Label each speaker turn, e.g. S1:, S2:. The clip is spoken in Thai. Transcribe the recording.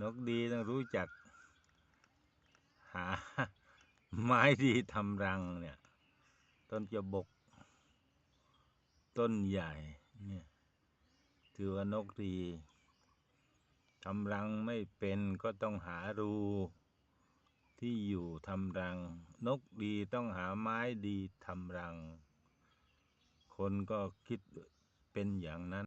S1: นกดีต้องรู้จัก หา ไม้ดีทำรังเนี่ย ต้นจะบก ต้นใหญ่ เนี่ย ถือว่านกดีทำรังไม่เป็นก็ต้องหารูที่อยู่ทำรัง นกดีต้องหาไม้ดีทำรัง คนก็คิดเป็นอย่างนั้น